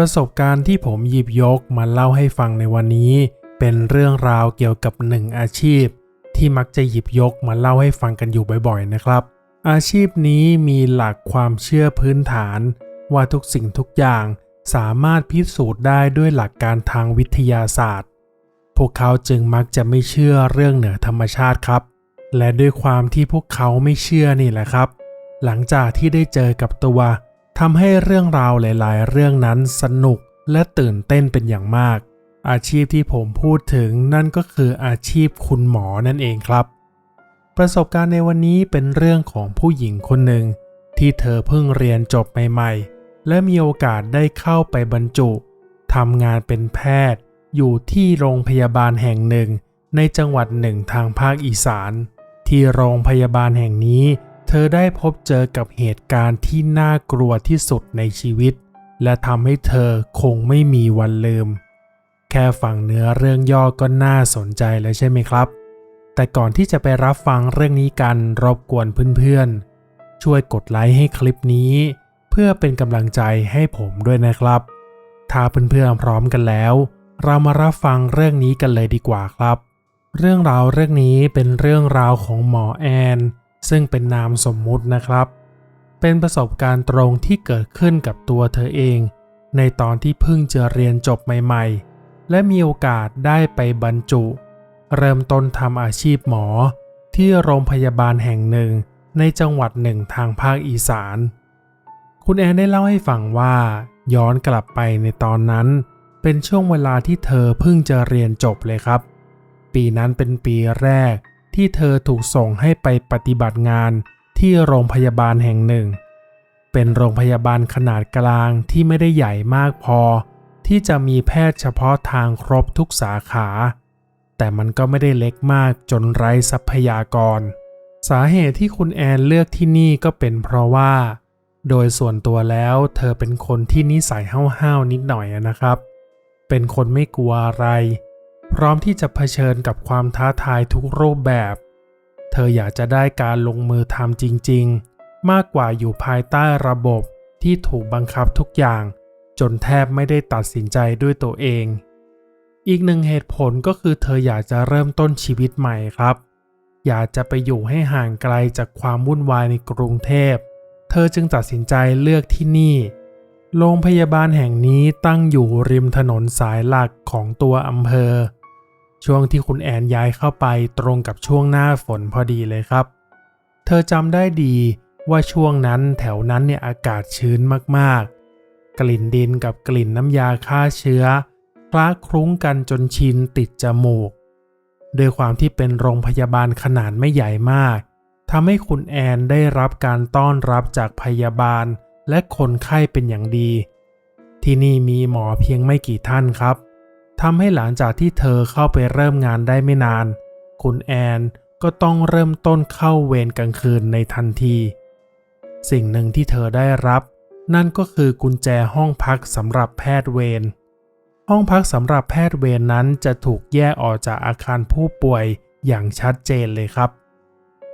ประสบการณ์ที่ผมหยิบยกมาเล่าให้ฟังในวันนี้ เป็นเรื่องราวเกี่ยวกับหนึ่งอาชีพ ที่มักจะหยิบยกมาเล่าให้ฟังกันอยู่บ่อยๆนะครับ อาชีพนี้มีหลักความเชื่อพื้นฐาน ว่าทุกสิ่งทุกอย่างสามารถพิสูจน์ได้ด้วยหลักการทางวิทยาศาสตร์ พวกเขาจึงมักจะไม่เชื่อเรื่องเหนือธรรมชาติครับ และด้วยความที่พวกเขาไม่เชื่อนี่แหละครับ หลังจากที่ได้เจอกับตัว ทำให้เรื่องราวหลาย ๆ เรื่องนั้นสนุกและตื่นเต้นเป็นอย่างมาก อาชีพที่ผมพูดถึงนั่นก็คืออาชีพคุณหมอนั่นเองครับ ประสบการณ์ในวันนี้เป็นเรื่องของผู้หญิงคนหนึ่ง ที่เธอเพิ่งเรียนจบใหม่ ๆ และมีโอกาสได้เข้าไปบรรจุทำงานเป็นแพทย์ อยู่ที่โรงพยาบาลแห่งหนึ่ง ในจังหวัดหนึ่งทางภาคอีสาน ที่โรงพยาบาลแห่งนี้ เธอได้พบเจอกับเหตุการณ์ที่น่ากลัวที่สุดในชีวิต และทำให้เธอคงไม่มีวันลืม แค่ฟังเนื้อเรื่องย่อก็น่าสนใจแล้วใช่ไหมครับ แต่ก่อนที่จะไปรับฟังเรื่องนี้กันรบกวนเพื่อนๆ ช่วยกดไลค์ให้คลิปนี้ เพื่อเป็นกำลังใจให้ผมด้วยนะครับ ถ้าเพื่อนๆพร้อมกันแล้ว เรามารับฟังเรื่องนี้กันเลยดีกว่าครับ เรื่องราวเรื่องนี้เป็นเรื่องราวของหมอแอน ซึ่งเป็นนามสมมุตินะครับ เป็นประสบการณ์ตรงที่เกิดขึ้นกับตัวเธอเอง ในตอนที่เพิ่งจะเรียนจบใหม่ๆ และมีโอกาสได้ไปบรรจุ เริ่มต้นทำอาชีพหมอ ที่โรงพยาบาลแห่งหนึ่งในจังหวัดหนึ่งทางภาคอีสาน คุณแอนได้เล่าให้ฟังว่า ย้อนกลับไปในตอนนั้น เป็นช่วงเวลาที่เธอเพิ่งจะเรียนจบเลยครับ ปีนั้นเป็นปีแรก ที่เธอถูกส่งให้ไปปฏิบัติงานที่โรงพยาบาลแห่งหนึ่ง เป็นโรงพยาบาลขนาดกลางที่ไม่ได้ใหญ่มากพอ ที่จะมีแพทย์เฉพาะทางครบทุกสาขา แต่มันก็ไม่ได้เล็กมากจนไร้ทรัพยากร สาเหตุที่คุณแอนเลือกที่นี่ก็เป็นเพราะว่า โดยส่วนตัวแล้วเธอเป็นคนที่นิสัยห้าวๆนิดหน่อยนะครับ เป็นคนไม่กลัวอะไร พร้อมที่จะเผชิญกับความท้าทายทุกรูปแบบ เธออยากจะได้การลงมือทำจริง ๆ มากกว่าอยู่ภายใต้ระบบที่ถูกบังคับทุกอย่าง จนแทบไม่ได้ตัดสินใจด้วยตัวเอง อีกหนึ่งเหตุผลก็คือเธออยากจะเริ่มต้นชีวิตใหม่ครับ อยากจะไปอยู่ให้ห่างไกลจากความวุ่นวายในกรุงเทพ เธอจึงตัดสินใจเลือกที่นี่โรงพยาบาลแห่งนี้ตั้งอยู่ริมถนนสายหลักของตัวอำเภอ ช่วงที่คุณแอนย้ายเข้าไปตรงกับช่วงหน้าฝนพอดีเลยครับ เธอจำได้ดีว่าช่วงนั้นแถวนั้นเนี่ยอากาศชื้นมากๆ กลิ่นดินกับกลิ่นน้ำยาฆ่าเชื้อคล้าคลุ้งกันจนชินติดจมูกด้วยความที่เป็นโรงพยาบาลขนาดไม่ใหญ่มากทำให้คุณแอนได้รับการต้อนรับจากพยาบาลและคนไข้เป็นอย่างดี ที่นี่มีหมอเพียงไม่กี่ท่านครับ ทำให้หลังจากที่เธอเข้าไปเริ่มงานได้ไม่นาน คุณแอนก็ต้องเริ่มต้นเข้าเวรกลางคืนในทันที สิ่งหนึ่งที่เธอได้รับ นั่นก็คือกุญแจห้องพักสำหรับแพทย์เวร ห้องพักสำหรับแพทย์เวรนั้นจะถูกแยกออกจากอาคารผู้ป่วยอย่างชัดเจนเลยครับ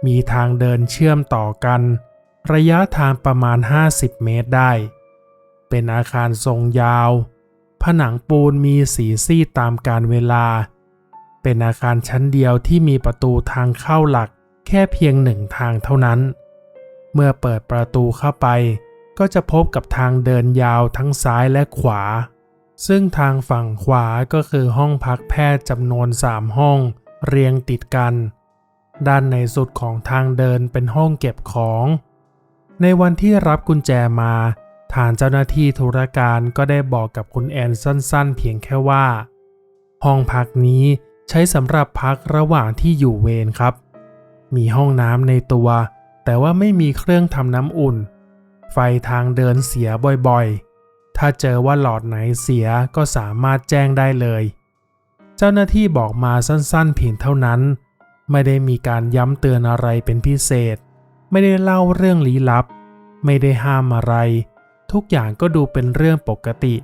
มีทางเดินเชื่อมต่อกัน ระยะทางประมาณ 50 เมตรได้ เป็นอาคารทรงยาว ผนังปูนมีสีซีดตามการเวลา เป็นอาคารชั้นเดียวที่มีประตูทางเข้าหลักแค่เพียงหนึ่งทางเท่านั้น เมื่อเปิดประตูเข้าไป ก็จะพบกับทางเดินยาวทั้งซ้ายและขวา ซึ่งทางฝั่งขวาก็คือห้องพักแพทย์จำนวนสามห้อง เรียงติดกัน ด้านในสุดของทางเดินเป็นห้องเก็บของ ในวันที่รับกุญแจมา ทางเจ้าหน้าที่ธุรการก็ได้บอกกับคุณแอนสั้นๆ เพียงแค่ว่า ห้องพักนี้ใช้สำหรับพักระหว่างที่อยู่เวรครับ มีห้องน้ำในตัว แต่ว่าไม่มีเครื่องทำน้ำอุ่น ไฟทางเดินเสียบ่อยๆ ถ้าเจอว่าหลอดไหนเสียก็สามารถแจ้งได้เลย เจ้าหน้าที่บอกมาสั้นๆเพียงเท่านั้น ไม่ได้มีการย้ำเตือนอะไรเป็นพิเศษ ไม่ได้เล่าเรื่องลี้ลับ ไม่ได้ห้ามอะไร ทุกอย่างก็ดูเป็นเรื่องปกติ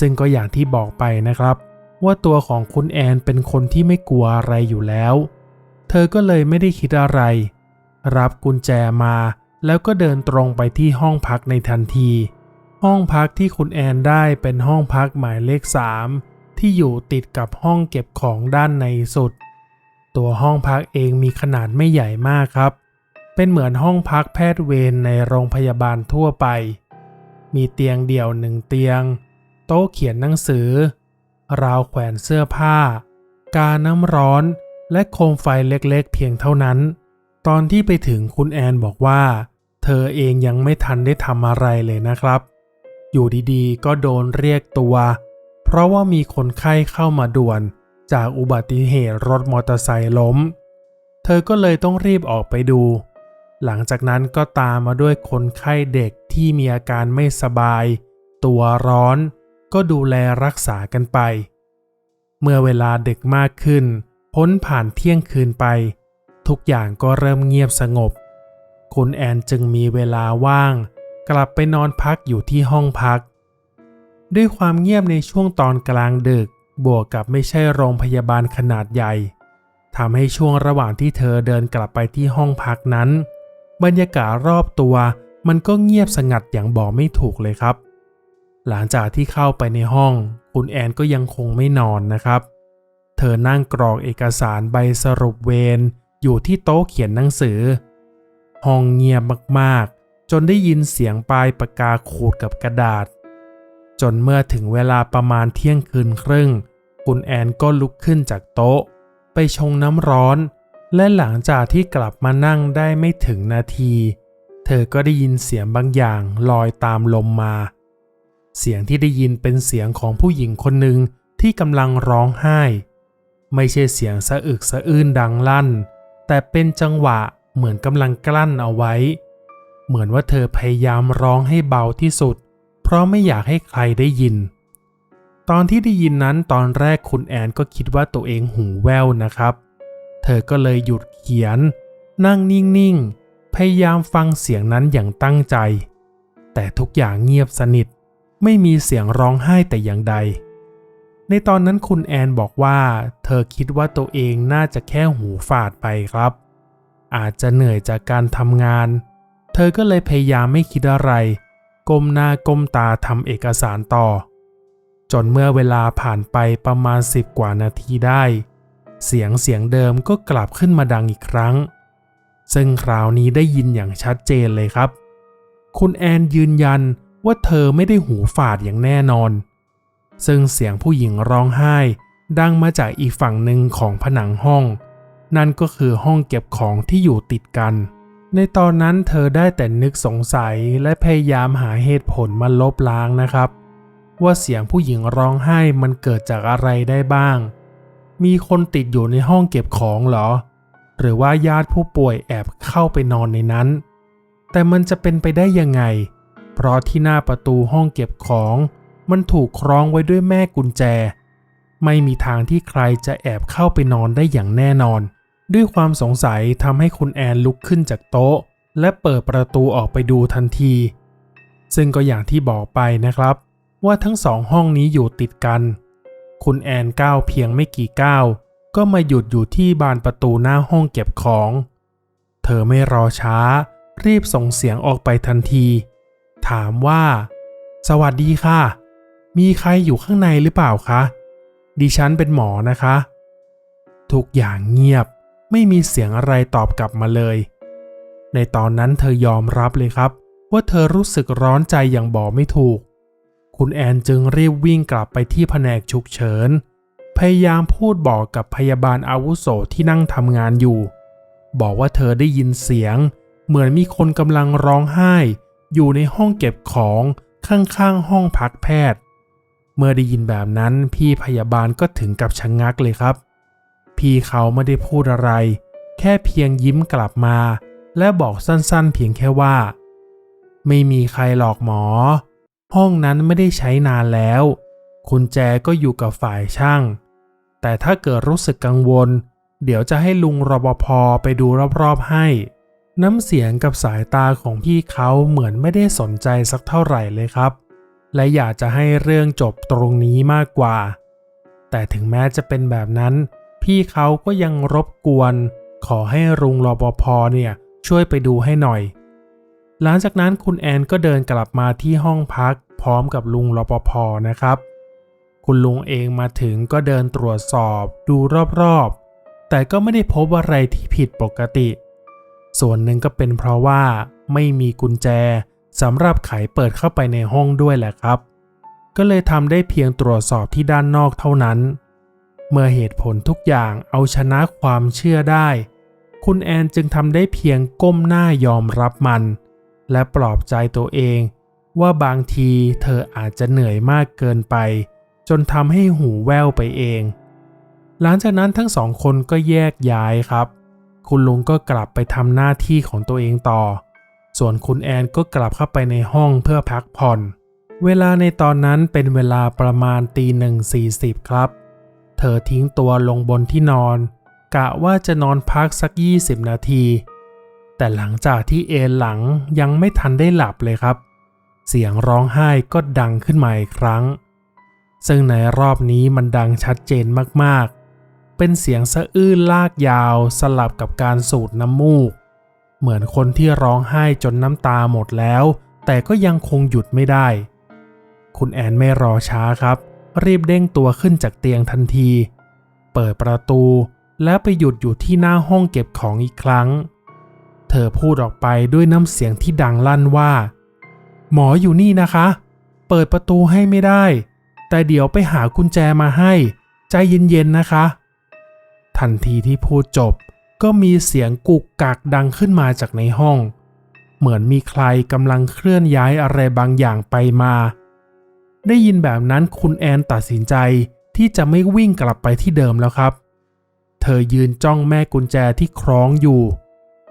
ซึ่งก็อย่างที่บอกไปนะครับ ว่าตัวของคุณแอนเป็นคนที่ไม่กลัวอะไรอยู่แล้ว เธอก็เลยไม่ได้คิดอะไร รับกุญแจมาแล้วก็เดินตรงไปที่ห้องพักในทันที ห้องพักที่คุณแอนได้เป็นห้องพักหมายเลข 3 ที่อยู่ติดกับห้องเก็บของด้านในสุด ตัวห้องพักเองมีขนาดไม่ใหญ่มากครับ เป็นเหมือนห้องพักแพทย์เวรในโรงพยาบาลทั่วไป มีเตียงเดี่ยวหนึ่งเตียง โต๊ะเขียนหนังสือ ราวแขวนเสื้อผ้า กาน้ำร้อนและโคมไฟเล็กๆเพียงเท่านั้น ตอนที่ไปถึงคุณแอนบอกว่า เธอเองยังไม่ทันได้ทำอะไรเลยนะครับ อยู่ดีๆ ก็โดนเรียกตัว เพราะว่ามีคนไข้เข้ามาด่วน จากอุบัติเหตุรถมอเตอร์ไซค์ล้ม เธอก็เลยต้องรีบออกไปดู หลังจากนั้นก็ตามมาด้วยคนไข้เด็กที่มีอาการไม่สบาย ตัวร้อน ก็ดูแลรักษากันไป เมื่อเวลาเด็กมากขึ้น พ้นผ่านเที่ยงคืนไป ทุกอย่างก็เริ่มเงียบสงบ คุณแอนจึงมีเวลาว่าง กลับไปนอนพักอยู่ที่ห้องพัก ด้วยความเงียบในช่วงตอนกลางดึก บวกกับไม่ใช่โรงพยาบาลขนาดใหญ่ทำให้ช่วงระหว่างที่เธอเดินกลับไปที่ห้องพักนั้น บรรยากาศรอบตัว มันก็เงียบสงัดอย่างบอกไม่ถูกเลยครับ หลังจากที่เข้าไปในห้อง คุณแอนก็ยังคงไม่นอนนะครับ เธอนั่งกรอกเอกสารใบสรุปเวรอยู่ที่โต๊ะเขียนหนังสือ ห้องเงียบมากๆ จนได้ยินเสียงปลายปากกาขูดกับกระดาษ จนเมื่อถึงเวลาประมาณเที่ยงคืนครึ่ง คุณแอนก็ลุกขึ้นจากโต๊ะ ไปชงน้ำร้อน และหลังจากที่กลับมานั่งได้ไม่ถึงนาที เธอก็ได้ยินเสียงบางอย่างลอยตามลมมา เสียงที่ได้ยินเป็นเสียงของผู้หญิงคนหนึ่งที่กำลังร้องไห้ ไม่ใช่เสียงสะอึกสะอื้นดังลั่น แต่เป็นจังหวะเหมือนกำลังกลั้นเอาไว้ เหมือนว่าเธอพยายามร้องให้เบาที่สุด เพราะไม่อยากให้ใครได้ยิน ตอนที่ได้ยินนั้นตอนแรกคุณแอนก็คิดว่าตัวเองหูแว่วนะครับ เธอก็เลยหยุดเขียน นั่งนิ่งๆ พยายามฟังเสียงนั้นอย่างตั้งใจ แต่ทุกอย่างเงียบสนิท ไม่มีเสียงร้องไห้แต่อย่างใด ในตอนนั้นคุณแอนบอกว่า เธอคิดว่าตัวเองน่าจะแค่หูฝาดไปครับ อาจจะเหนื่อยจากการทำงาน เธอก็เลยพยายามไม่คิดอะไร ก้มหน้าก้มตาทำเอกสารต่อ จนเมื่อเวลาผ่านไปประมาณสิบกว่านาทีได้ เสียงเสียงเดิมก็กลับขึ้นมาดังอีกครั้ง ซึ่งคราวนี้ได้ยินอย่างชัดเจนเลยครับ คุณแอนยืนยันว่าเธอไม่ได้หูฝาดอย่างแน่นอน ซึ่งเสียงผู้หญิงร้องไห้ ดังมาจากอีกฝั่งหนึ่งของผนังห้อง นั่นก็คือห้องเก็บของที่อยู่ติดกัน ในตอนนั้นเธอได้แต่นึกสงสัยและพยายามหาเหตุผลมาลบล้างนะครับ ว่าเสียงผู้หญิงร้องไห้มันเกิดจากอะไรได้บ้าง มีคนติดอยู่ในห้องเก็บของเหรอ หรือว่าญาติผู้ป่วยแอบเข้าไปนอนในนั้น แต่มันจะเป็นไปได้ยังไง เพราะที่หน้าประตูห้องเก็บของ มันถูกคล้องไว้ด้วยแม่กุญแจ ไม่มีทางที่ใครจะแอบเข้าไปนอนได้อย่างแน่นอน ด้วยความสงสัยทำให้คุณแอนลุกขึ้นจากโต๊ะ และเปิดประตูออกไปดูทันที ซึ่งก็อย่างที่บอกไปนะครับ ว่าทั้งสองห้องนี้อยู่ติดกัน คุณแอนก้าวเพียงไม่กี่ก้าว ก็มาหยุดอยู่ที่บานประตูหน้าห้องเก็บของ เธอไม่รอช้า รีบส่งเสียงออกไปทันที ถามว่า สวัสดีค่ะ มีใครอยู่ข้างในหรือเปล่าคะ ดิฉันเป็นหมอนะคะ ทุกอย่างเงียบ ไม่มีเสียงอะไรตอบกลับมาเลย ในตอนนั้นเธอยอมรับเลยครับ ว่าเธอรู้สึกร้อนใจอย่างบอกไม่ถูก คุณแอนจึงรีบวิ่งกลับไปที่แผนกฉุกเฉิน พยายามพูดบอกกับพยาบาลอาวุโสที่นั่งทำงานอยู่ บอกว่าเธอได้ยินเสียง เหมือนมีคนกำลังร้องไห้ อยู่ในห้องเก็บของข้างๆห้องพักแพทย์ เมื่อได้ยินแบบนั้นพี่พยาบาลก็ถึงกับชะงงักเลยครับ พี่เขาไม่ได้พูดอะไร แค่เพียงยิ้มกลับมา และบอกสั้นๆ เพียงแค่ว่า ไม่มีใครหลอกหมอ ห้องนั้นไม่ได้ใช้นานแล้ว คุณแจก็อยู่กับฝ่ายช่าง แต่ถ้าเกิดรู้สึกกังวล เดี๋ยวจะให้ลุงรปภไปดูรอบๆให้ น้ำเสียงกับสายตาของพี่เขาเหมือนไม่ได้สนใจสักเท่าไหร่เลยครับ และอยากจะให้เรื่องจบตรงนี้มากกว่า แต่ถึงแม้จะเป็นแบบนั้น พี่เขาก็ยังรบกวน ขอให้ลุงรปภเนี่ยช่วยไปดูให้หน่อย หลังจากนั้นคุณแอนก็เดินกลับมาที่ห้องพักพร้อมกับลุงรปภนะครับ คุณลุงเองมาถึงก็เดินตรวจสอบดูรอบๆ แต่ก็ไม่ได้พบอะไรที่ผิดปกติ ส่วนหนึ่งก็เป็นเพราะว่าไม่มีกุญแจสำหรับไขเปิดเข้าไปในห้องด้วยแหละครับ ก็เลยทำได้เพียงตรวจสอบที่ด้านนอกเท่านั้น เมื่อเหตุผลทุกอย่างเอาชนะความเชื่อได้ คุณแอนจึงทำได้เพียงก้มหน้ายอมรับมัน และปลอบใจตัวเองว่าบางทีเธออาจจะเหนื่อยมากเกินไป จนทำให้หูแว่วไปเอง หลังจากนั้นทั้งสองคนก็แยกย้ายครับ คุณลุงก็กลับไปทำหน้าที่ของตัวเองต่อ ส่วนคุณแอนก็กลับเข้าไปในห้องเพื่อพักผ่อน เวลาในตอนนั้นเป็นเวลาประมาณตีหนึ่งสี่สิบครับ เธอทิ้งตัวลงบนที่นอน กะว่าจะนอนพักสัก 20 นาที แต่หลังจากที่เอนหลังยังไม่ทันได้หลับเลยครับ เสียงร้องไห้ก็ดังขึ้นมาอีกครั้ง ซึ่งในรอบนี้มันดังชัดเจนมากๆ เป็นเสียงสะอื้นลากยาวสลับกับการสูดน้ำมูก เหมือนคนที่ร้องไห้จนน้ำตาหมดแล้ว แต่ก็ยังคงหยุดไม่ได้ คุณแอนไม่รอช้าครับ รีบเด้งตัวขึ้นจากเตียงทันที เปิดประตูแล้วไปหยุดอยู่ที่หน้าห้องเก็บของอีกครั้ง เธอพูดออกไปด้วยน้ำเสียงที่ดังลั่นว่า หมออยู่นี่นะคะ เปิดประตูให้ไม่ได้ แต่เดี๋ยวไปหากุญแจมาให้ ใจเย็นๆนะคะ ทันทีที่พูดจบ ก็มีเสียงกุกกักดังขึ้นมาจากในห้อง เหมือนมีใครกำลังเคลื่อนย้ายอะไรบางอย่างไปมา ได้ยินแบบนั้นคุณแอนตัดสินใจที่จะไม่วิ่งกลับไปที่เดิมแล้วครับ เธอยืนจ้องแม่กุญแจที่คล้องอยู่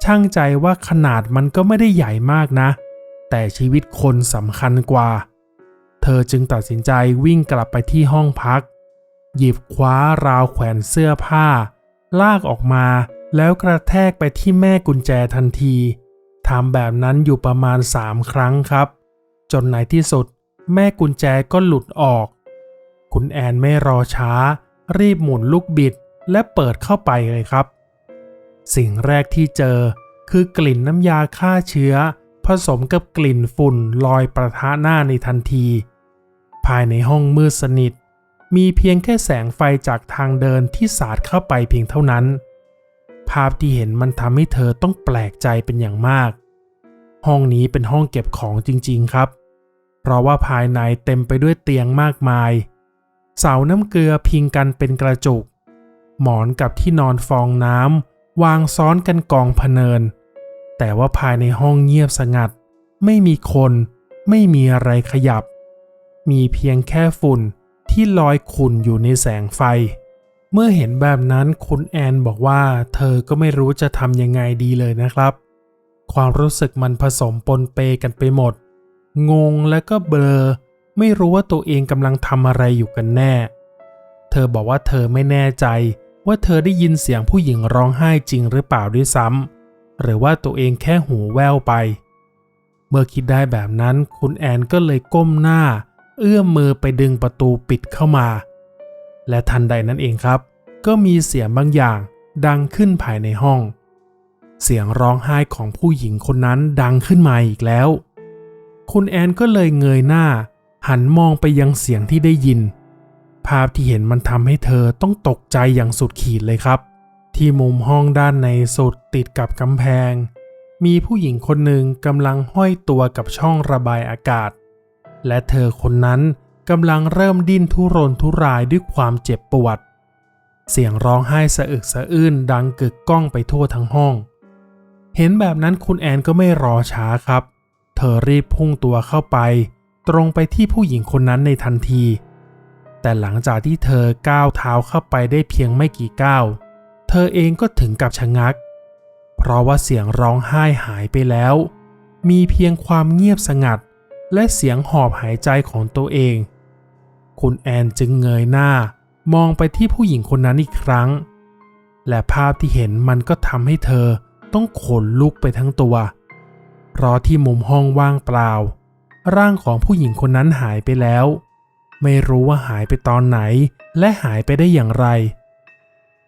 ช่างใจว่าขนาดมันก็ไม่ได้ใหญ่มากนะ แต่ชีวิตคนสำคัญกว่า ธอจึงตัดสินใจวิ่งกลับไปที่ห้องพัก หยิบคว้าราวแขวนเสื้อผ้า ลากออกมาแล้วกระแทกไปที่แม่กุญแจทันทีทำแบบนั้นอยู่ประมาณสามครั้งครับ จนในที่สุด แม่กุญแจก็หลุดออก คุณแอนไม่รอช้า รีบหมุนลูกบิดและเปิดเข้าไปเลยครับ สิ่งแรกที่เจอคือกลิ่นน้ำยาฆ่าเชื้อ ผสมกับกลิ่นฝุ่นลอยประทะหน้าในทันที ภายในห้องมืดสนิท มีเพียงแค่แสงไฟจากทางเดินที่สาดเข้าไปเพียงเท่านั้น ภาพที่เห็นมันทำให้เธอต้องแปลกใจเป็นอย่างมาก ห้องนี้เป็นห้องเก็บของจริงๆครับ เพราะว่าภายในเต็มไปด้วยเตียงมากมาย เสาน้ำเกลือพิงกันเป็นกระจุก หมอนกับที่นอนฟองน้ำวางซ้อนกันกองพเนิน แต่ว่าภายในห้องเงียบสงัด ไม่มีคน ไม่มีอะไรขยับ มีเพียงแค่ฝุ่นที่ลอยขุ่นอยู่ในแสงไฟ เมื่อเห็นแบบนั้นคุณแอนบอกว่า เธอก็ไม่รู้จะทำยังไงดีเลยนะครับ ความรู้สึกมันผสมปนเปกันไปหมด งงและก็เบลอ ไม่รู้ว่าตัวเองกำลังทำอะไรอยู่กันแน่ เธอบอกว่าเธอไม่แน่ใจว่าเธอได้ยินเสียงผู้หญิงร้องไห้จริงหรือเปล่าด้วยซ้ำหรือว่าตัวเองแค่หูแว่วไป เมื่อคิดได้แบบนั้นคุณแอนก็เลยก้มหน้า เอื้อมมือไปดึงประตูปิดเข้ามา และทันใดนั้นเองครับ ก็มีเสียงบางอย่างดังขึ้นภายในห้อง เสียงร้องไห้ของผู้หญิงคนนั้นดังขึ้นมาอีกแล้ว คุณแอนก็เลยเงยหน้า หันมองไปยังเสียงที่ได้ยิน ภาพที่เห็นมันทำให้เธอต้องตกใจอย่างสุดขีดเลยครับ ที่มุมห้องด้านในสุดติดกับกำแพง มีผู้หญิงคนหนึ่งกำลังห้อยตัวกับช่องระบายอากาศ และเธอคนนั้นกำลังเริ่มดิ้นทุรนทุรายด้วยความเจ็บปวด เสียงร้องไห้สะอึกสะอื้นดังกึกก้องไปทั่วทั้งห้อง เห็นแบบนั้นคุณแอนก็ไม่รอช้าครับ เธอรีบพุ่งตัวเข้าไป ตรงไปที่ผู้หญิงคนนั้นในทันที แต่หลังจากที่เธอก้าวเท้าเข้าไปได้เพียงไม่กี่ก้าว เธอเองก็ถึงกับชะงัก เพราะว่าเสียงร้องไห้หายไปแล้ว มีเพียงความเงียบสงัด และเสียงหอบหายใจของตัวเอง คุณแอนจึงเงยหน้ามองไปที่ผู้หญิงคนนั้นอีกครั้ง และภาพที่เห็นมันก็ทำให้เธอต้องขนลุกไปทั้งตัว เพราะที่มุมห้องว่างเปล่า ร่างของผู้หญิงคนนั้นหายไปแล้ว ไม่รู้ว่าหายไปตอนไหนและหายไปได้อย่างไร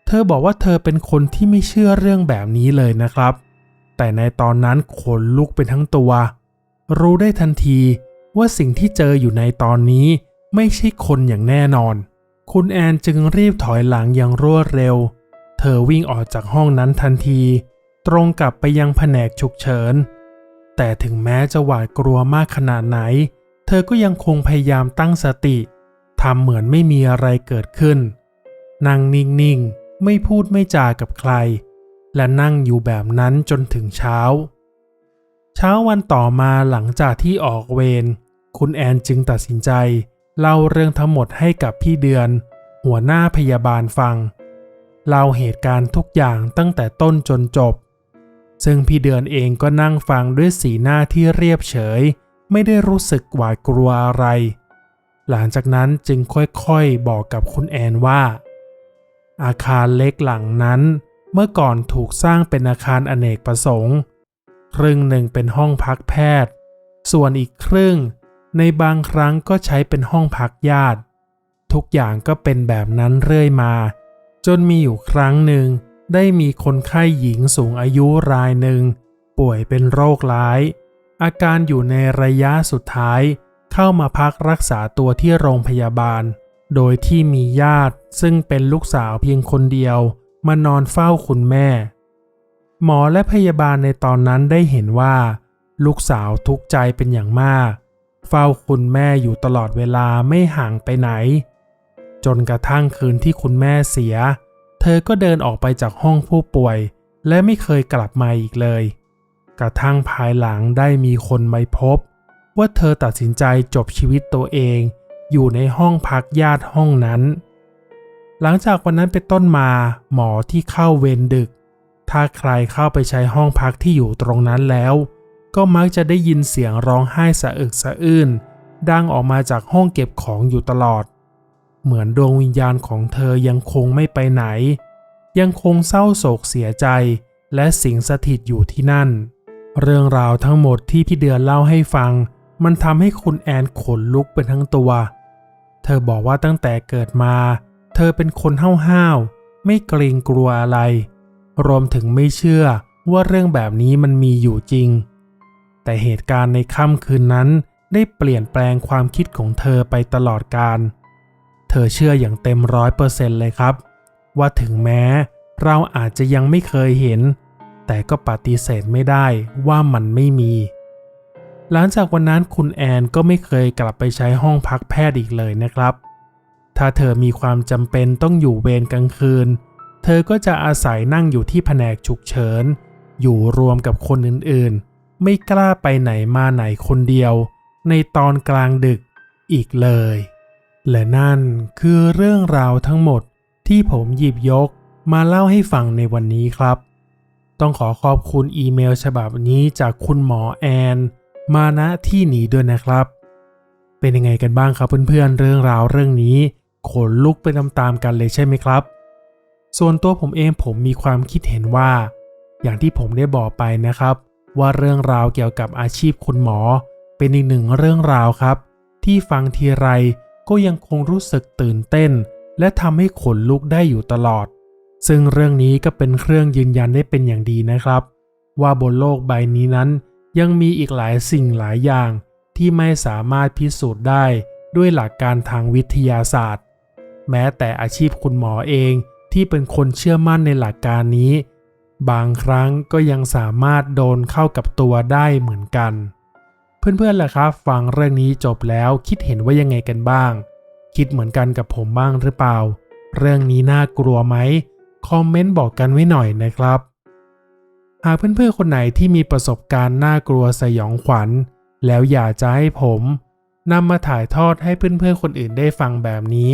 เธอบอกว่าเธอเป็นคนที่ไม่เชื่อเรื่องแบบนี้เลยนะครับ แต่ในตอนนั้นขนลุกไปทั้งตัว รู้ได้ทันทีว่าสิ่งที่เจออยู่ในตอนนี้ไม่ใช่คนอย่างแน่นอน คุณแอนจึงรีบถอยหลังอย่างรวดเร็ว เธอวิ่งออกจากห้องนั้นทันที ตรงกลับไปยังแผนกฉุกเฉิน แต่ถึงแม้จะหวาดกลัวมากขนาดไหน เธอก็ยังคงพยายามตั้งสติทำเหมือนไม่มีอะไรเกิดขึ้น นั่งนิ่งๆ ไม่พูดไม่จากับใคร และนั่งอยู่แบบนั้นจนถึงเช้า เช้าวันต่อมาหลังจากที่ออกเวรคุณแอนจึงตัดสินใจ เล่าเรื่องทั้งหมดให้กับพี่เดือน หัวหน้าพยาบาลฟังเล่าเหตุการณ์ทุกอย่างตั้งแต่ต้นจนจบ ซึ่งพี่เดือนเองก็นั่งฟังด้วยสีหน้าที่เรียบเฉย ไม่ได้รู้สึกหวาดกลัวอะไร หลังจากนั้นจึงค่อยๆบอกกับคุณแอนว่า อาคารเล็กหลังนั้น เมื่อก่อนถูกสร้างเป็นอาคารอเนกประสงค์ ครึ่งหนึ่งเป็นห้องพักแพทย์ ส่วนอีกครึ่ง ในบางครั้งก็ใช้เป็นห้องพักญาติ ทุกอย่างก็เป็นแบบนั้นเรื่อยมา จนมีอยู่ครั้งหนึ่งได้มีคนไข้หญิงสูงอายุรายหนึ่ง ป่วยเป็นโรคร้าย อาการอยู่ในระยะสุดท้าย เข้ามาพักรักษาตัวที่โรงพยาบาล โดยที่มีญาติซึ่งเป็นลูกสาวเพียงคนเดียว มานอนเฝ้าคุณแม่ หมอและพยาบาลในตอนนั้นได้เห็นว่า ลูกสาวทุกข์ใจเป็นอย่างมาก เฝ้าคุณแม่อยู่ตลอดเวลาไม่ห่างไปไหน จนกระทั่งคืนที่คุณแม่เสีย เธอก็เดินออกไปจากห้องผู้ป่วย และไม่เคยกลับมาอีกเลย กระทั่งภายหลังได้มีคนมาพบ ว่าเธอตัดสินใจจบชีวิตตัวเอง อยู่ในห้องพักญาติห้องนั้น หลังจากวันนั้นเป็นต้นมาหมอที่เข้าเวรดึก ถ้าใครเข้าไปใช้ห้องพักที่อยู่ตรงนั้นแล้ว ก็มักจะได้ยินเสียงร้องไห้สะอึกสะอื้นดังออกมาจากห้องเก็บของอยู่ตลอด เหมือนดวงวิญญาณของเธอยังคงไม่ไปไหน ยังคงเศร้าโศกเสียใจ และสิงสถิตอยู่ที่นั่น เรื่องราวทั้งหมดที่พี่เดือนเล่าให้ฟัง มันทำให้คุณแอนขนลุกเป็นทั้งตัว เธอบอกว่าตั้งแต่เกิดมา เธอเป็นคนห้าวๆไม่เกรงกลัวอะไร รวมถึงไม่เชื่อว่าเรื่องแบบนี้มันมีอยู่จริง แต่เหตุการณ์ในค่ำคืนนั้นได้เปลี่ยนแปลงความคิดของเธอไปตลอดการ เธอเชื่ออย่างเต็มร้อยเปอร์เซ็นต์เลยครับ ว่าถึงแม้เราอาจจะยังไม่เคยเห็น แต่ก็ปฏิเสธไม่ได้ว่ามันไม่มี หลังจากวันนั้นคุณแอนก็ไม่เคยกลับไปใช้ห้องพักแพทย์อีกเลยนะครับ ถ้าเธอมีความจำเป็นต้องอยู่เวรกลางคืนเอก็จะอาศัยนั่งอยู่ที่แผนกฉุกเฉิน อยู่รวมกับคนอื่นๆ ไม่กล้าไปไหนมาไหนคนเดียว ในตอนกลางดึกอีกเลย และนั่นคือเรื่องราวทั้งหมดที่ผมหยิบยกมาเล่าให้ฟังในวันนี้ครับ ต้องขอขอบคุณอีเมลฉบับนี้จากคุณหมอแอน มาณที่นี้ด้วยนะครับ เป็นยังไงกันบ้างครับเพื่อนๆเรื่องราวเรื่องนี้ขนลุกไปตามๆกันเลยใช่ไหมครับ ส่วนตัวผมเองผมมีความคิดเห็นว่า อย่างที่ผมได้บอกไปนะครับ ว่าเรื่องราวเกี่ยวกับอาชีพคุณหมอ เป็นอีกหนึ่งเรื่องราวครับ ที่ฟังทีไรก็ยังคงรู้สึกตื่นเต้น และทำให้ขนลุกได้อยู่ตลอด ซึ่งเรื่องนี้ก็เป็นเครื่องยืนยันได้เป็นอย่างดีนะครับ ว่าบนโลกใบนี้นั้นยังมีอีกหลายสิ่งหลายอย่างที่ไม่สามารถพิสูจน์ได้ด้วยหลักการทางวิทยาศาสตร์ แม้แต่อาชีพคุณหมอเอง ที่เป็นคนเชื่อมั่นในหลักการนี้ บางครั้งก็ยังสามารถโดนเข้ากับตัวได้เหมือนกัน เพื่อนๆล่ะครับฟังเรื่องนี้จบแล้วคิดเห็นว่ายังไงกันบ้าง คิดเหมือนกันกับผมบ้างหรือเปล่า เรื่องนี้น่ากลัวไหมคอมเมนต์บอกกันไว้หน่อยนะครับ หากเพื่อนๆคนไหนที่มีประสบการณ์น่ากลัวสยองขวัญ แล้วอยากจะให้ผมนำมาถ่ายทอดให้เพื่อนๆคนอื่นได้ฟังแบบนี้